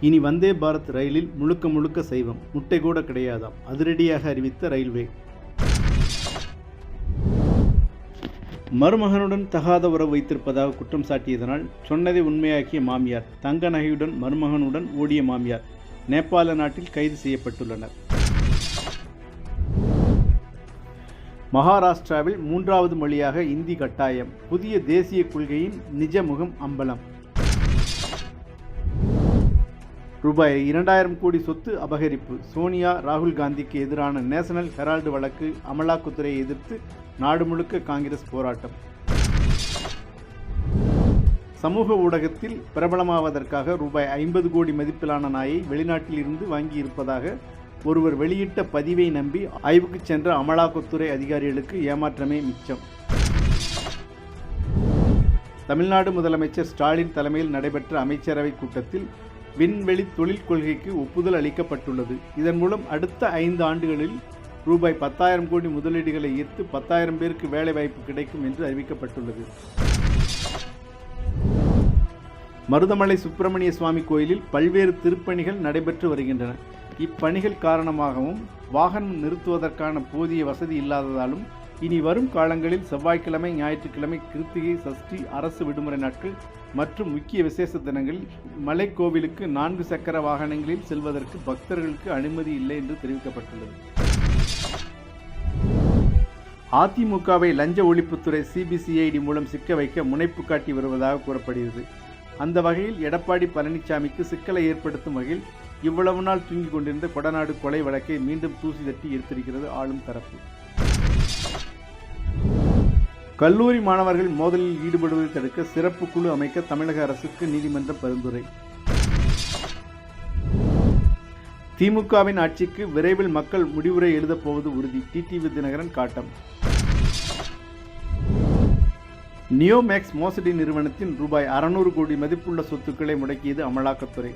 இனி வந்தே பாரத் ரயிலில் முழுக்க முழுக்க சைவம் முட்டை கூட கிடையாதாம் அதிரடியாக அறிவித்த ரயில்வே. மருமகனுடன் தகாத உறவு வைத்திருப்பதாக குற்றம் சாட்டியதனால் சொன்னதை உண்மையாக்கிய மாமியார் தங்க நகையுடன் மருமகனுடன் ஓடிய மாமியார் நேபாள நாட்டில் கைது செய்யப்பட்டுள்ளனர். மகாராஷ்டிராவில் மூன்றாவது மொழியாக இந்தி கட்டாயம் புதிய தேசிய கொள்கையின் நிஜ முகம் அம்பலம். ரூபாய் இரண்டாயிரம் கோடி சொத்து அபகரிப்பு. சோனியா ராகுல் காந்திக்கு எதிரான நேஷனல் ஹெரால்டு வழக்கு அமலாக்கத்துறையை எதிர்த்து நாடு முழுக்க காங்கிரஸ் போராட்டம். சமூக ஊடகத்தில் பிரபலமாவதற்காக ரூபாய் ஐம்பது கோடி மதிப்பிலான நாயை வெளிநாட்டில் இருந்து வாங்கியிருப்பதாக ஒருவர் வெளியிட்ட பதிவை நம்பி ஆய்வுக்கு சென்ற அமலாக்கத்துறை அதிகாரிகளுக்கு ஏமாற்றமே மிச்சம். தமிழ்நாடு முதலமைச்சர் ஸ்டாலின் தலைமையில் நடைபெற்ற அமைச்சரவை கூட்டத்தில் விண்வெளி தொழில் கொள்கைக்கு ஒப்புதல் அளிக்கப்பட்டுள்ளது. இதன் மூலம் அடுத்த ஐந்து ஆண்டுகளில் ரூபாய் பத்தாயிரம் கோடி முதலீடுகளை ஈர்த்து பத்தாயிரம் பேருக்கு வேலைவாய்ப்பு கிடைக்கும் என்று அறிவிக்கப்பட்டுள்ளது. மருதமலை சுப்பிரமணிய சுவாமி கோயிலில் பல்வேறு திருப்பணிகள் நடைபெற்று வருகின்றன. இப்பணிகள் காரணமாகவும் வாகனம் நிறுத்துவதற்கான போதிய வசதி இல்லாததாலும் இனி வரும் காலங்களில் செவ்வாய்க்கிழமை ஞாயிற்றுக்கிழமை கிருத்திகை சஷ்டி அரசு விடுமுறை நாட்கள் மற்றும் முக்கிய விசேஷ தினங்களில் மலைக்கோவிலுக்கு நான்கு சக்கர வாகனங்களில் செல்வதற்கு பக்தர்களுக்கு அனுமதி இல்லை என்று தெரிவிக்கப்பட்டுள்ளது. அதிமுகவை லஞ்ச ஒழிப்புத்துறை சிபிசிஐடி மூலம் சிக்க வைக்க முனைப்பு காட்டி வருவதாக கூறப்படுகிறது. அந்த வகையில் எடப்பாடி பழனிசாமிக்கு சிக்கலை ஏற்படுத்தும் வகையில் இவ்வளவு நாள் தூங்கிக் கொண்டிருந்த கொடநாடு கொலை வழக்கை மீண்டும் தூசி தட்டி எடுத்திருக்கிறது ஆளும் தரப்பு. கல்லூரி மாணவர்கள் மோதலில் ஈடுபடுவதை தடுக்க சிறப்பு குழு அமைக்க தமிழக அரசுக்கு நீதிமன்ற பரிந்துரை. திமுகவின் ஆட்சிக்கு விரைவில் மக்கள் முடிவுரை எழுதப் போவது உறுதி. டிடிவி தினகரன் காட்டம். நியோமேக்ஸ் மோசடி நிறுவனத்தின் ரூபாய் அறுநூறு கோடி மதிப்புள்ள சொத்துக்களை முடக்கியது அமலாக்கத்துறை.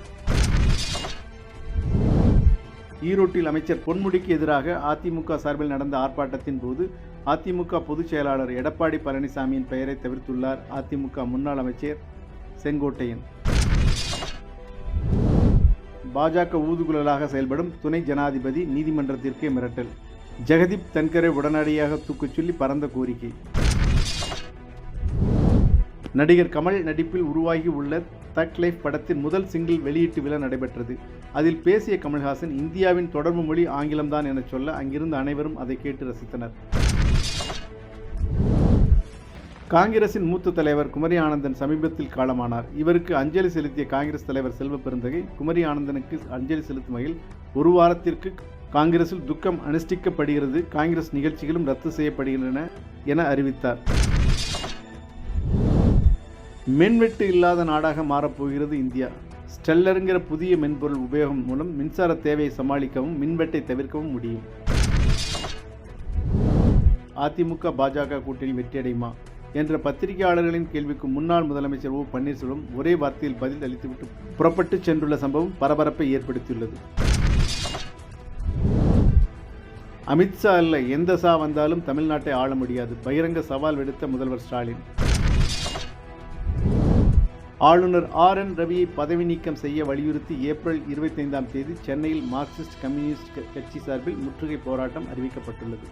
ஈரோட்டில் அமைச்சர் பொன்முடிக்கு எதிராக அதிமுக சார்பில் நடந்த ஆர்ப்பாட்டத்தின் போது அதிமுக பொதுச் செயலாளர் எடப்பாடி பழனிசாமியின் பெயரை தவிர்த்துள்ளார் அதிமுக முன்னாள் அமைச்சர் செங்கோட்டையன். பாஜக ஊதுகுழலாக செயல்படும் துணை ஜனாதிபதி நீதிமன்றத்திற்கே மிரட்டல். ஜெகதீப் தன்கரை உடனடியாக தூக்கச் சொல்லி பரந்த கோரிக்கை. நடிகர் கமல் நடிப்பில் உருவாகி உள்ள தக் லைஃப் படத்தின் முதல் சிங்கிள் வெளியீட்டு விழா நடைபெற்றது. அதில் பேசிய கமல்ஹாசன் இந்தியாவின் தொடர்பு மொழி ஆங்கிலம்தான் என சொல்ல அங்கிருந்த அனைவரும் அதை கேட்டு ரசித்தனர். காங்கிரசின் மூத்த தலைவர் குமரி ஆனந்தன் சமீபத்தில் காலமானார். இவருக்கு அஞ்சலி செலுத்திய காங்கிரஸ் தலைவர் செல்வ பெருந்தகை குமரி ஆனந்தனுக்கு அஞ்சலி செலுத்தும் வகையில் ஒரு வாரத்திற்கு காங்கிரஸில் துக்கம் அனுஷ்டிக்கப்படுகிறது காங்கிரஸ் நிகழ்ச்சிகளும் ரத்து செய்யப்படுகின்றன என அறிவித்தார். மின்வெட்டு இல்லாத நாடாக மாறப்போகிறது இந்தியா. ஸ்டெல்லருங்கிற புதிய மென்பொருள் உபயோகம் மூலம் மின்சார தேவையை சமாளிக்கவும் மின்வெட்டை தவிர்க்கவும் முடியும். அதிமுக பாஜக கூட்டணி வெற்றியடையுமா என்ற பத்திரிகையாளர்களின் கேள்விக்கு முன்னாள் முதலமைச்சர் ஓ பன்னீர்செல்வம் ஒரே வார்த்தையில் பதில் அளித்துவிட்டு புறப்பட்டு சென்றுள்ள சம்பவம் பரபரப்பை ஏற்படுத்தியுள்ளது. அமித்ஷா அல்ல எந்த சா வந்தாலும் தமிழ்நாட்டை ஆள முடியாது. பகிரங்க சவால் விடுத்த முதல்வர் ஸ்டாலின். ஆளுநர் ஆர் என் ரவியை பதவி நீக்கம் செய்ய வலியுறுத்தி ஏப்ரல் இருபத்தைந்தாம் தேதி சென்னையில் மார்க்சிஸ்ட் கம்யூனிஸ்ட் கட்சி சார்பில் முற்றுகை போராட்டம் அறிவிக்கப்பட்டுள்ளது.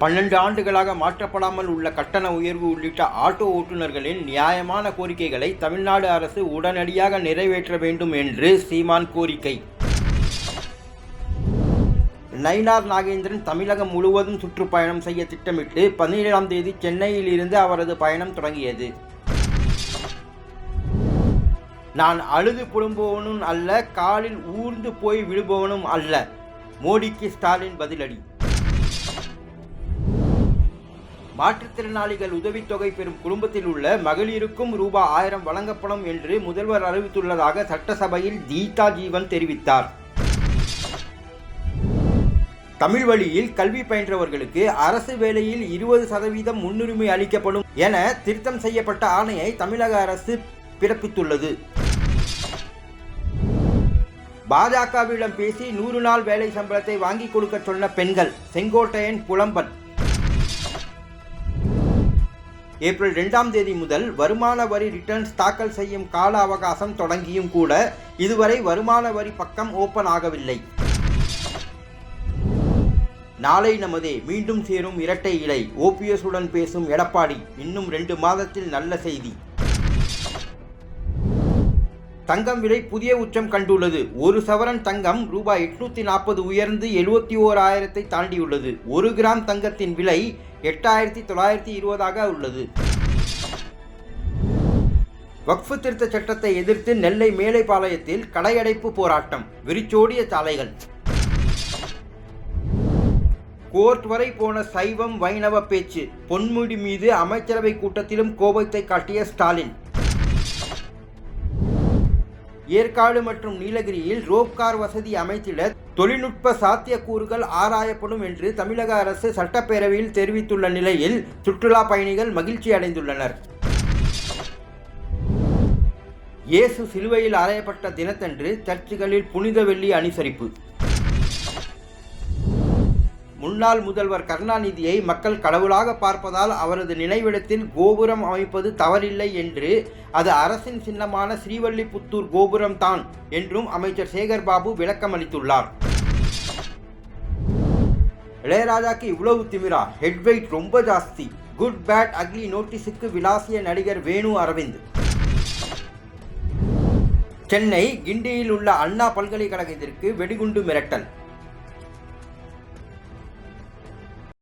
பன்னெண்டு ஆண்டுகளாக மாற்றப்படாமல் உள்ள கட்டண உயர்வு உள்ளிட்ட ஆட்டோ ஓட்டுநர்களின் நியாயமான கோரிக்கைகளை தமிழ்நாடு அரசு உடனடியாக நிறைவேற்ற வேண்டும் என்று சீமான் கோரிக்கை. நயினார் நாகேந்திரன் தமிழகம் முழுவதும் சுற்றுப்பயணம் செய்ய திட்டமிட்டு பதினேழாம் தேதி சென்னையில் இருந்து அவரது பயணம் தொடங்கியது. நான் அழுது புழும்புவனும் அல்ல காலில் ஊர்ந்து போய் விழுபவனும் அல்ல. மோடிக்கு ஸ்டாலின் பதிலடி. மாற்றுத்திறனாளிகள் உதவித்தொகை பெறும் குடும்பத்தில் உள்ள மகளிருக்கும் ரூபாய் ஆயிரம் வழங்கப்படும் என்று முதல்வர் அறிவித்துள்ளதாக சட்டசபையில் கீதா ஜீவன் தெரிவித்தார். தமிழ் வழியில் கல்வி பயின்றவர்களுக்கு அரசு வேலையில் இருபது சதவீதம் முன்னுரிமை அளிக்கப்படும் என திருத்தம் செய்யப்பட்ட ஆணையை தமிழக அரசு பிறப்பித்துள்ளது. பாஜகவிடம் பேசி நூறு நாள் வேலை சம்பளத்தை வாங்கி கொடுக்க சொன்ன பெண்கள் செங்கோட்டையன் புலம்பன் ஏப்ரல் ரெண்டாம் தேதி முதல் வருமான வரி ரிட்டர்ன்ஸ் தாக்கல் செய்யும் கால அவகாசம் தொடங்கியும் கூட இதுவரை வருமான வரி பக்கம் ஓபன் ஆகவில்லை. நாளை நமதே மீண்டும் சேரும் இரட்டை இலை. ஓபிஎஸ்டன் பேசும் எடப்பாடி இன்னும் ரெண்டு மாதத்தில் நல்ல செய்தி. தங்கம் விலை புதிய உச்சம் கண்டுள்ளது. ஒரு சவரன் தங்கம் ரூபாய் எட்நூத்தி நாற்பது உயர்ந்து எழுபத்தி ஓர் ஆயிரத்தை தாண்டியுள்ளது. ஒரு கிராம் தங்கத்தின் விலை எட்டாயிரத்தி தொள்ளாயிரத்தி இருபதாக உள்ளது. வக்ஃபு திருத்த சட்டத்தை எதிர்த்து நெல்லை மேலைப்பாளையத்தில் கடையடைப்பு போராட்டம். விரிச்சோடிய சாலைகள். கோர்ட் வரை போன சைவம் வைணவ பேச்சு. பொன்முடி மீது அமைச்சரவை கூட்டத்திலும் கோபத்தை காட்டிய ஸ்டாலின். ஏற்காடு மற்றும் நீலகிரியில் ரோப்கார் வசதி அமைத்திட தொழில்நுட்ப சாத்தியக்கூறுகள் ஆராயப்படும் என்று தமிழக அரசு சட்டப்பேரவையில் தெரிவித்துள்ள நிலையில் சுற்றுலா பயணிகள் மகிழ்ச்சி அடைந்துள்ளனர். இயேசு சிலுவையில் அறையப்பட்ட தினத்தன்று சர்ச்சுகளில் புனித வெள்ளி அனுசரிப்பு முன்னாள் முதல்வர் கருணாநிதியை மக்கள் கடவுளாக பார்ப்பதால் அவரது நினைவிடத்தில் கோபுரம் அமைப்பது தவறில்லை என்று அது அரசின் சின்னமான ஸ்ரீவல்லிபுத்தூர் கோபுரம் தான் என்றும் அமைச்சர் சேகர் பாபு இளையராஜாக்கு இவ்வளவு திமிரா? ஹெட் வெயிட் ரொம்ப ஜாஸ்தி. குட் பேட் அக்லி நோட்டீஸுக்கு விளாசிய நடிகர் வேணு அரவிந்த். சென்னை கிண்டியில் உள்ள அண்ணா பல்கலைக்கழகத்திற்கு வெடிகுண்டு மிரட்டல்.